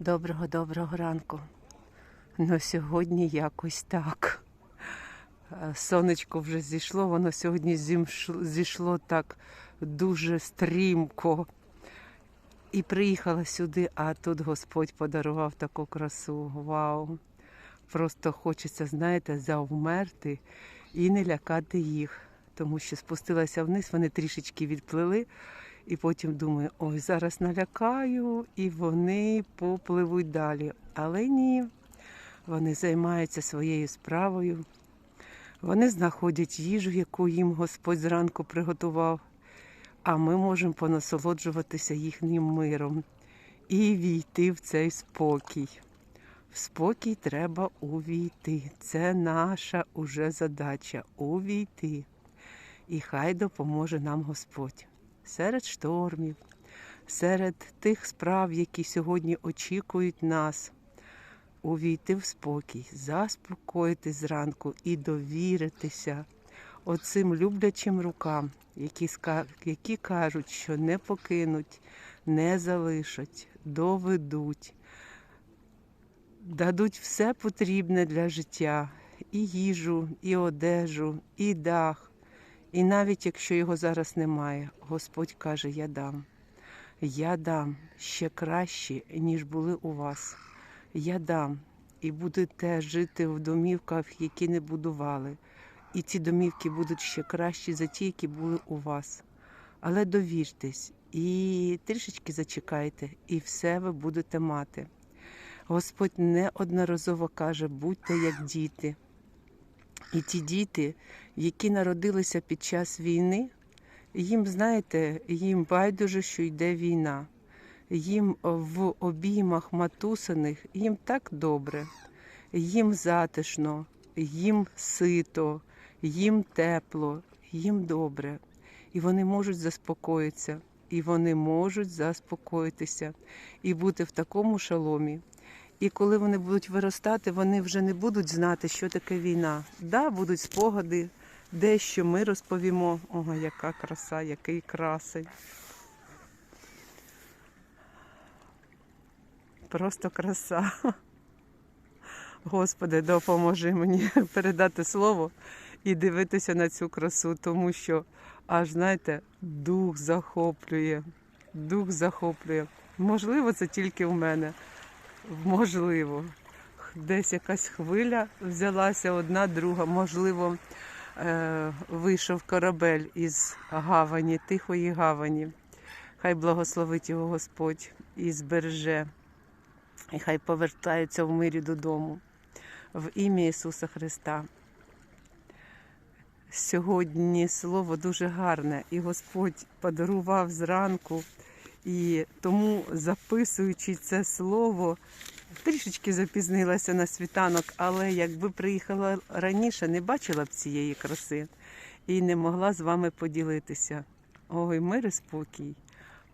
Доброго доброго ранку. Ну сьогодні якось так. Е, Сонечко вже зійшло, воно сьогодні зійшло так дуже стрімко. І приїхала сюди, а тут Господь подарував таку красу. Вау! Просто хочеться, знаєте, завмерти і не лякати їх. Тому що спустилася вниз, вони трішечки відплили, і потім думаю, ой, зараз налякаю, і вони попливуть далі. Але ні, вони займаються своєю справою. Вони знаходять їжу, яку їм Господь зранку приготував, а ми можемо понасолоджуватися їхнім миром і війти в цей спокій. В спокій треба увійти. Це наша уже задача увійти. І хай допоможе нам Господь серед штормів, серед тих справ, які сьогодні очікують нас, увійти в спокій, заспокоїтись зранку і довіритися оцим люблячим рукам, які, які кажуть, що не покинуть, не залишать, доведуть, дадуть все потрібне для життя, і їжу, і одежу, і дах. І навіть якщо його зараз немає, Господь каже: Я дам. Я дам ще краще, ніж були у вас. Я дам і будете жити в домівках, які не будували. І ці домівки будуть ще кращі за ті, які були у вас. Але довіртесь і трішечки зачекайте, і все ви будете мати. Господь неодноразово каже: будьте як діти. І ті діти, які народилися під час війни, їм, знаєте, їм байдуже, що йде війна. Їм в обіймах матусиних їм так добре, їм затишно, їм сито, їм тепло, їм добре. І вони можуть заспокоїтися, і вони можуть заспокоїтися і бути в такому шаломі. І коли вони будуть виростати, вони вже не будуть знати, що таке війна. Да, будуть спогади, дещо ми розповімо. Ого, яка краса, який красень. Просто краса. Господи, допоможи мені передати слово і дивитися на цю красу, тому що аж знаєте, дух захоплює, дух захоплює. Можливо, це тільки в мене. Можливо. Десь якась хвиля взялася одна, друга. Можливо, е, вийшов корабель із гавані, тихої гавані. Хай благословить його Господь і збереже. І хай повертається в мирі додому. В ім'я Ісуса Христа. Сьогодні слово дуже гарне, і Господь подарував зранку. І тому, записуючи це слово, трішечки запізнилася на світанок, але якби приїхала раніше, не бачила б цієї краси і не могла з вами поділитися. Ой, мир і спокій.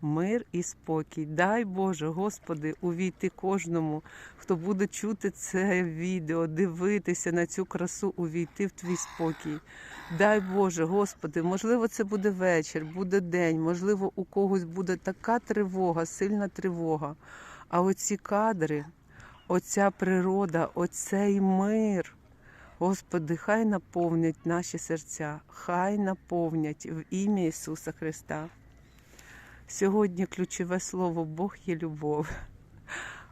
Мир і спокій. Дай Боже, Господи, увійти кожному, хто буде чути це відео, дивитися на цю красу, увійти в твій спокій. Дай Боже, Господи, можливо, це буде вечір, буде день, можливо, у когось буде така тривога, сильна тривога. А оці кадри, оця природа, оцей мир. Господи, хай наповнять наші серця, хай наповнять в ім'я Ісуса Христа. Сьогодні ключове слово Бог є любов.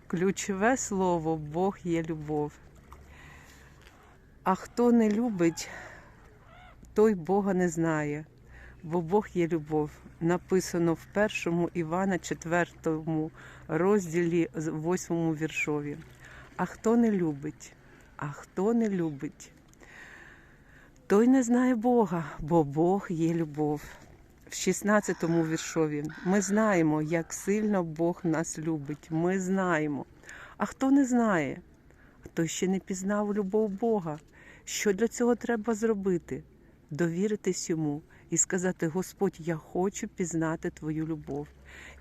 Ключове слово Бог є любов. А хто не любить, той Бога не знає, бо Бог є любов. Написано в першому Івана 4 розділі з 8 віршові. А хто не любить, а хто не любить, той не знає Бога, бо Бог є любов. В 16 віршові ми знаємо, як сильно Бог нас любить. Ми знаємо. А хто не знає, хто ще не пізнав любов Бога. Що для цього треба зробити? Довіритись йому і сказати: Господь, я хочу пізнати Твою любов.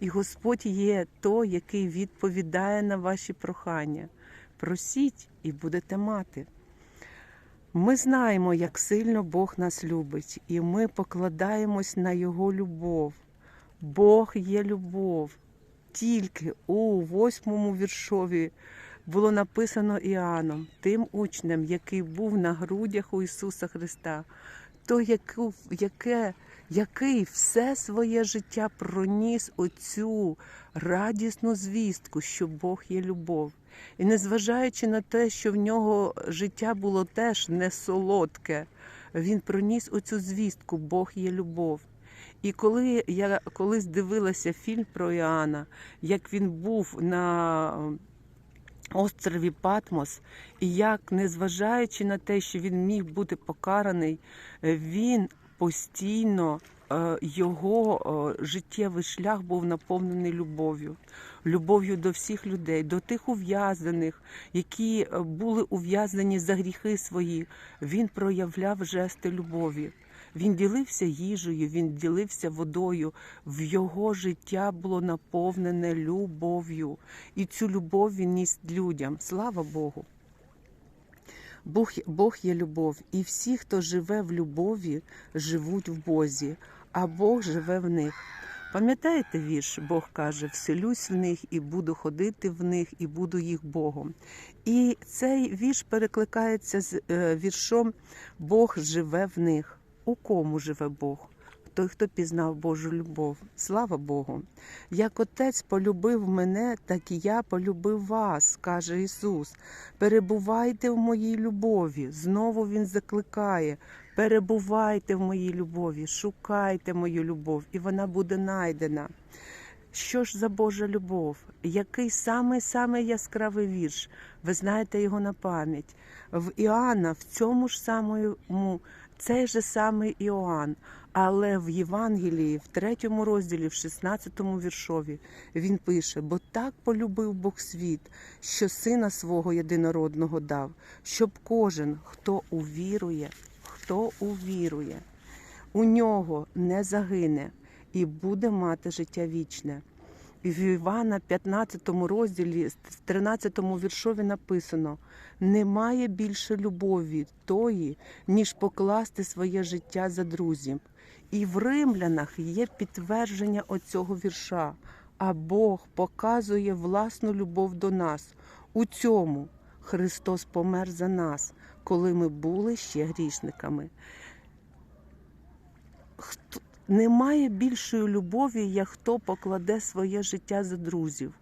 І Господь є той, який відповідає на ваші прохання. Просіть і будете мати. Ми знаємо, як сильно Бог нас любить, і ми покладаємось на Його любов. Бог є любов. тільки у восьмому віршові було написано Іоанном, тим учнем, який був на грудях у Ісуса Христа, то яке, який все своє життя проніс оцю радісну звістку, що Бог є любов. І незважаючи на те, що в нього життя було теж не солодке, він проніс оцю звістку Бог є любов. І коли я колись дивилася фільм про Іоанна, як він був на острові Патмос, і як, незважаючи на те, що він міг бути покараний, е, він постійно його е, життєвий шлях був наповнений любов'ю, любов'ю до всіх людей, до тих ув'язнених, які е, були ув'язнені за гріхи свої. Він проявляв жести любові. Він ділився їжею, він ділився водою. В його життя було наповнене любов'ю. І цю любов він ніс людям. Слава Богу. Бог, Бог є любов, і всі, хто живе в любові, живуть в Бозі, а Бог живе в них. Пам'ятаєте вірш? Бог каже: вселюсь в них і буду ходити в них, і буду їх Богом. І цей вірш перекликається з е, віршом Бог живе в них. У кому живе Бог? Той, хто пізнав Божу любов. Слава Богу. Як Отець полюбив мене, так і я полюбив вас, каже Ісус. Перебувайте в моїй любові. Знову Він закликає. Перебувайте в моїй любові, шукайте мою любов, і вона буде найдена. Що ж за Божа любов? Який самий самий яскравий вірш? Ви знаєте його на пам'ять. В Іоанна, в цьому ж самому, цей же самий Іоанн, але в Євангелії, в третьому розділі, в 16 віршові, він пише: бо так полюбив Бог світ, що сина свого єдинородного дав, щоб кожен, хто увірує, хто увірує, у нього не загине і буде мати життя вічне. В Івана 15 розділі, в 13 віршові написано: немає більше любові тої, ніж покласти своє життя за друзів. І в римлянах є підтвердження оцього вірша. А Бог показує власну любов до нас. У цьому Христос помер за нас, коли ми були ще грішниками. Немає більшої любові, як хто покладе своє життя за друзів.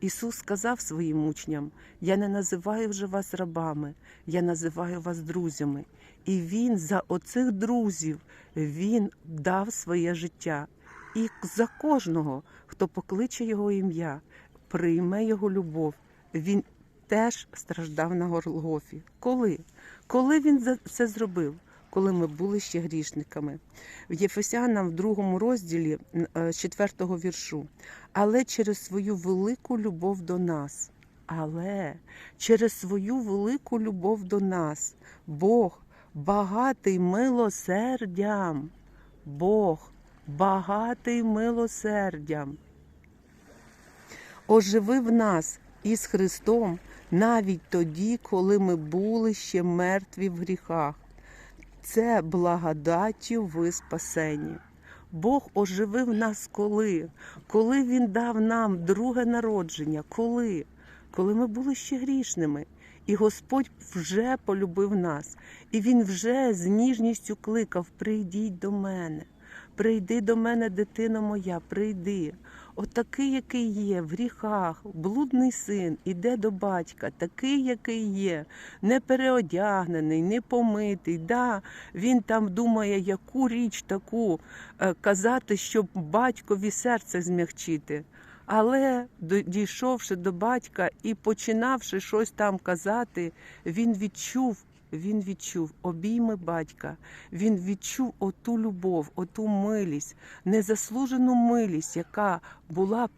Ісус сказав своїм учням: Я не називаю вже вас рабами, я називаю вас друзями. І Він за оцих друзів Він дав своє життя. І за кожного, хто покличе Його ім'я, прийме Його любов, Він теж страждав на Голгофі. Коли? Коли він це зробив? коли ми були ще грішниками. В Єфесянам в другому розділі е, з четвертого віршу. Але через свою велику любов до нас. Але через свою велику любов до нас Бог багатий милосердям. Бог багатий милосердям. Оживив нас із Христом навіть тоді, коли ми були ще мертві в гріхах це благодаттю ви спасені. Бог оживив нас коли? Коли Він дав нам друге народження, коли? Коли ми були ще грішними. І Господь вже полюбив нас, і Він вже з ніжністю кликав: Прийдіть до мене, прийди до мене, дитино моя, прийди. Отакий, який є, в гріхах, блудний син іде до батька, такий, який є, не переодягнений, не помитий. Да, Він там думає, яку річ таку е, казати, щоб батькові серце змягчити. Але дійшовши до батька і починавши щось там казати, він відчув він відчув обійми батька, він відчув оту любов, оту милість, незаслужену милість, яка була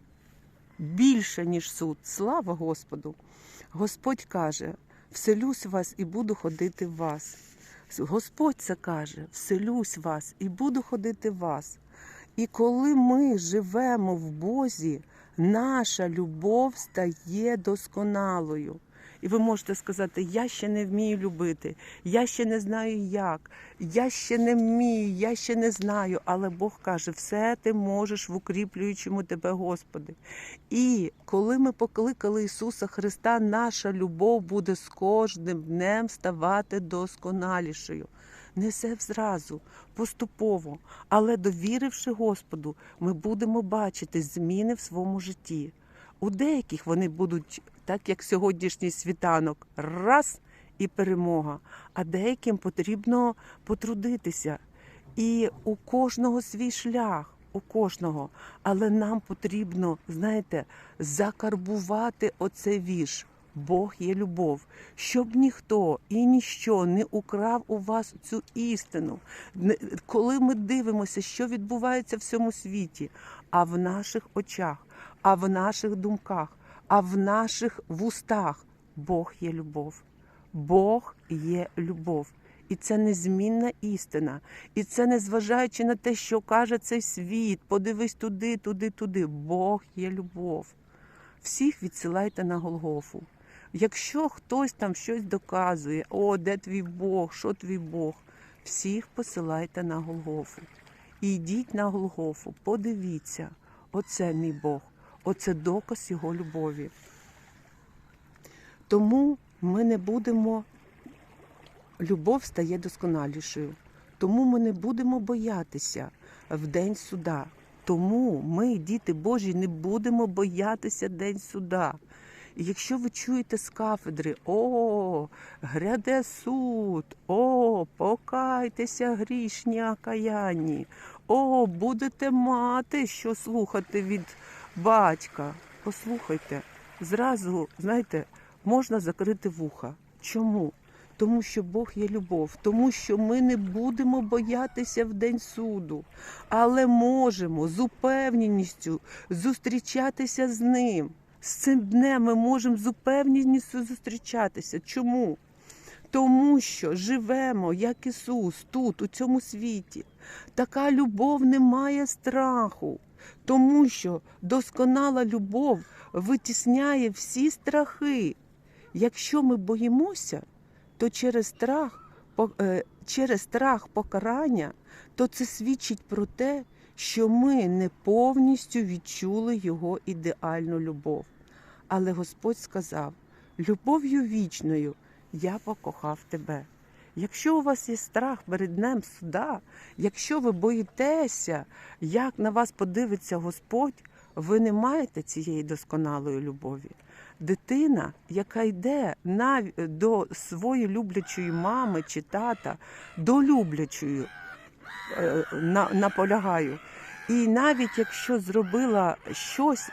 більша, ніж суд. Слава Господу! Господь каже: вселюсь вас і буду ходити в вас. Господь це каже: вселюсь вас і буду ходити в вас. І коли ми живемо в Бозі, наша любов стає досконалою. І ви можете сказати, я ще не вмію любити, я ще не знаю як, я ще не вмію, я ще не знаю. Але Бог каже, все ти можеш в укріплюючому тебе, Господи. І коли ми покликали Ісуса Христа, наша любов буде з кожним днем ставати досконалішою. Не все зразу, поступово, але довіривши Господу, ми будемо бачити зміни в своєму житті. У деяких вони будуть, так як сьогоднішній світанок, раз і перемога. А деяким потрібно потрудитися. І у кожного свій шлях, у кожного. Але нам потрібно, знаєте, закарбувати оце віж. Бог є любов, щоб ніхто і ніщо не украв у вас цю істину. Коли ми дивимося, що відбувається в цьому світі, а в наших очах, а в наших думках, а в наших вустах Бог є любов. Бог є любов. І це незмінна істина. І це незважаючи на те, що каже цей світ. Подивись туди, туди, туди. Бог є любов. Всіх відсилайте на Голгофу. Якщо хтось там щось доказує, о, де твій Бог, що твій Бог, всіх посилайте на Голгофу. І йдіть на Голгофу, подивіться, оце мій Бог, оце доказ його любові. Тому ми не будемо, любов стає досконалішою. Тому ми не будемо боятися в день суда. Тому ми, діти Божі, не будемо боятися день суда. Якщо ви чуєте з кафедри, о, гряде суд, о, покайтеся грішні окаянні, о, будете мати, що слухати від батька. Послухайте, зразу, знаєте, можна закрити вуха. Чому? Тому що Бог є любов, тому що ми не будемо боятися в день суду, але можемо з упевненістю зустрічатися з ним. З цим днем ми можемо з упевненістю зустрічатися. Чому? Тому що живемо, як Ісус, тут, у цьому світі. Така любов не має страху, тому що досконала любов витісняє всі страхи. Якщо ми боїмося, то через страх, е, через страх покарання, то це свідчить про те, що ми не повністю відчули його ідеальну любов. Але Господь сказав: любов'ю вічною я покохав тебе. Якщо у вас є страх перед днем суда, якщо ви боїтеся, як на вас подивиться Господь, ви не маєте цієї досконалої любові. Дитина, яка йде до своєї люблячої мами чи тата, до люблячої, на- наполягаю. І навіть якщо зробила щось,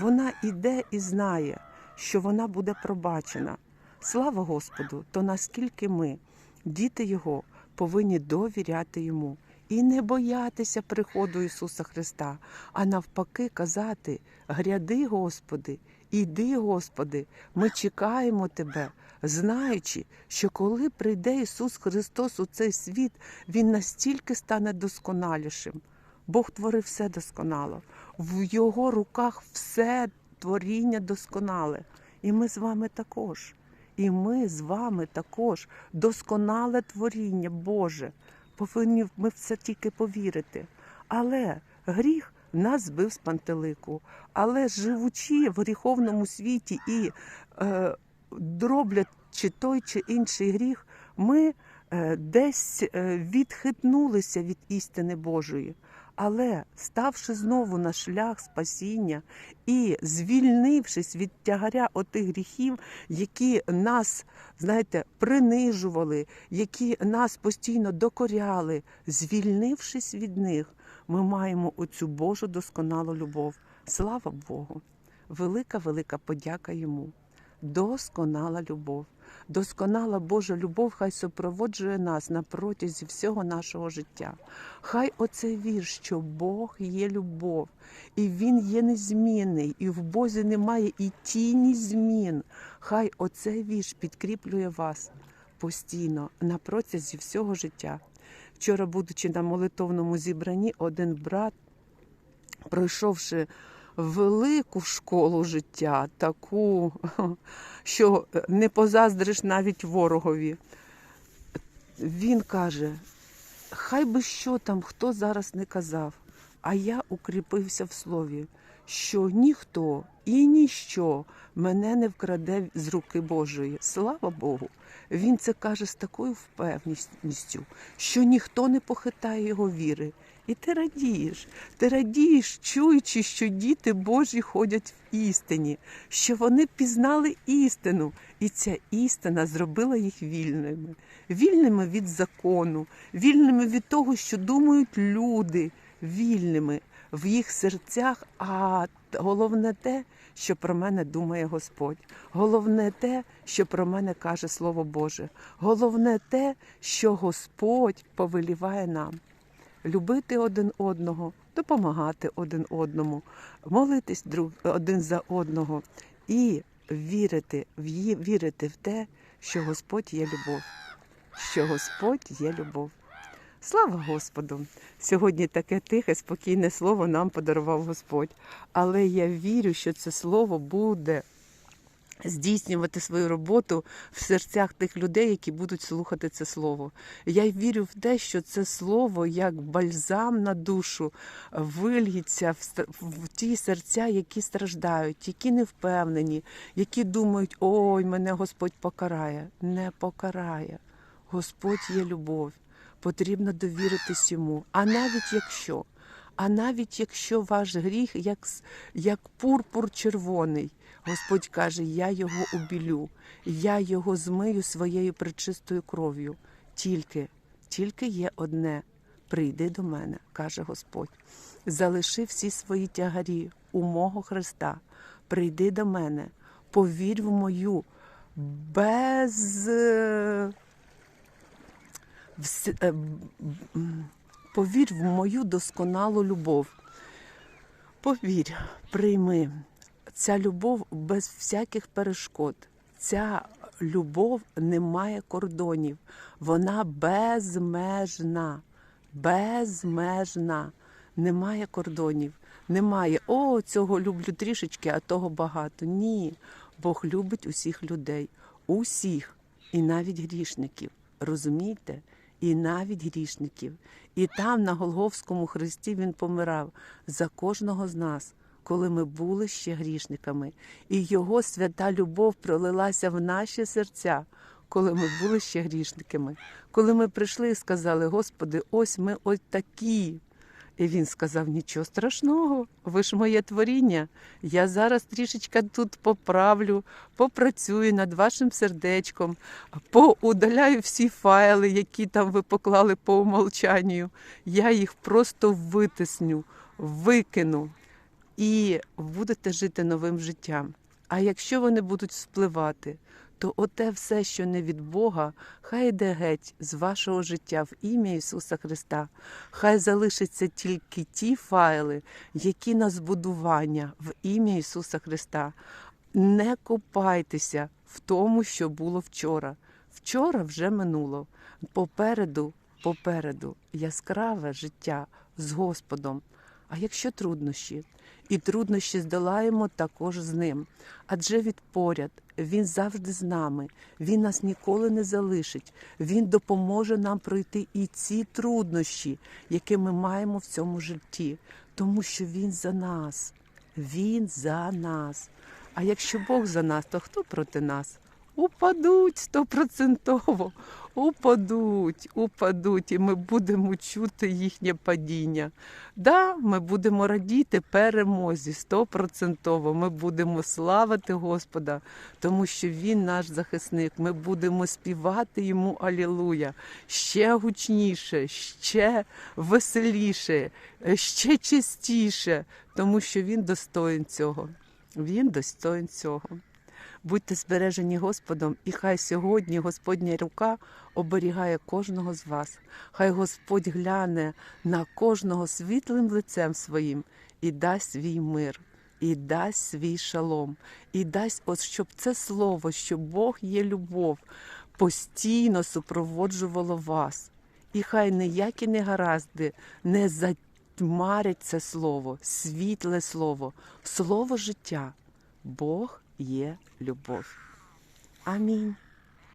вона іде і знає, що вона буде пробачена. Слава Господу! То наскільки ми, діти Його, повинні довіряти йому і не боятися приходу Ісуса Христа, а навпаки казати: гряди, Господи, іди, Господи, ми чекаємо Тебе, знаючи, що коли прийде Ісус Христос у цей світ, Він настільки стане досконалішим. Бог творив все досконало. В Його руках все творіння досконале. І ми з вами також. І ми з вами також досконале творіння Боже. Повинні ми в це тільки повірити. Але гріх нас збив з пантелику. Але живучи в гріховному світі і е, дроблячи той чи інший гріх, ми е, десь е, відхитнулися від істини Божої. Але ставши знову на шлях спасіння і звільнившись від тягаря отих гріхів, які нас, знаєте, принижували, які нас постійно докоряли, звільнившись від них, ми маємо оцю Божу досконалу любов. Слава Богу! Велика, велика подяка йому. Досконала любов. Досконала Божа любов хай супроводжує нас на протязі всього нашого життя. Хай оцей вірш, що Бог є любов, і Він є незмінний, і в Бозі немає і тіні змін. Хай оцей вірш підкріплює вас постійно на протязі всього життя. Вчора, будучи на молитовному зібранні, один брат, пройшовши велику школу життя, таку, що не позаздриш навіть ворогові. Він каже: хай би що там хто зараз не казав, а я укріпився в слові, що ніхто і ніщо мене не вкраде з руки Божої. Слава Богу! Він це каже з такою впевненістю, що ніхто не похитає його віри. І ти радієш, ти радієш, чуючи, що діти Божі ходять в істині, що вони пізнали істину, і ця істина зробила їх вільними, вільними від закону, вільними від того, що думають люди, вільними в їх серцях. А головне те, що про мене думає Господь. Головне те, що про мене каже Слово Боже. Головне те, що Господь повеліває нам. Любити один одного, допомагати один одному, молитись друг один за одного і вірити в вірити в те, що Господь є любов, що Господь є любов. Слава Господу! Сьогодні таке тихе, спокійне слово нам подарував Господь. Але я вірю, що це слово буде здійснювати свою роботу в серцях тих людей, які будуть слухати це слово. Я вірю в те, що це слово, як бальзам на душу, вильється в, ті серця, які страждають, які не впевнені, які думають, ой, мене Господь покарає. Не покарає. Господь є любов. Потрібно довіритись йому. А навіть якщо, а навіть якщо ваш гріх як, як пурпур червоний, Господь каже, я його убілю, я його змию своєю пречистою кров'ю. Тільки, тільки є одне. Прийди до мене, каже Господь. Залиши всі свої тягарі у мого Христа. Прийди до мене, повір в мою без. Повір в мою досконалу любов. Повір, прийми. Ця любов без всяких перешкод. Ця любов не має кордонів. Вона безмежна. Безмежна. Немає кордонів. Немає о, цього люблю трішечки, а того багато. Ні. Бог любить усіх людей, усіх, і навіть грішників. Розумієте? І навіть грішників. І там, на Голговському хресті, він помирав за кожного з нас, коли ми були ще грішниками. І його свята любов пролилася в наші серця, коли ми були ще грішниками. Коли ми прийшли і сказали, Господи, ось ми ось такі. І він сказав: нічого страшного, ви ж моє творіння. Я зараз трішечки тут поправлю, попрацюю над вашим сердечком, поудаляю всі файли, які там ви поклали по умолчанню. Я їх просто витисню, викину і будете жити новим життям. А якщо вони будуть спливати, то оте все, що не від Бога, хай йде геть з вашого життя в ім'я Ісуса Христа. Хай залишаться тільки ті файли, які на збудування в ім'я Ісуса Христа. Не копайтеся в тому, що було вчора. Вчора вже минуло. Попереду, попереду яскраве життя з Господом. А якщо труднощі, і труднощі здолаємо також з ним. Адже від поряд він завжди з нами, він нас ніколи не залишить. Він допоможе нам пройти і ці труднощі, які ми маємо в цьому житті, тому що він за нас. Він за нас. А якщо Бог за нас, то хто проти нас? Упадуть стопроцентово, упадуть, упадуть, і ми будемо чути їхнє падіння. Да, ми будемо радіти перемозі стопроцентово. Ми будемо славити Господа, тому що Він наш захисник. Ми будемо співати йому Алілуя ще гучніше, ще веселіше, ще чистіше, тому що Він достоїн цього. Він достоїн цього. Будьте збережені Господом, і хай сьогодні Господня рука оберігає кожного з вас. Хай Господь гляне на кожного світлим лицем своїм і дасть свій мир, і дасть свій шалом, і дасть, от щоб це слово, що Бог є любов, постійно супроводжувало вас. І хай ніякі негаразди не за тьмарить це слово, світле слово, слово життя. Бог є любов. Амінь.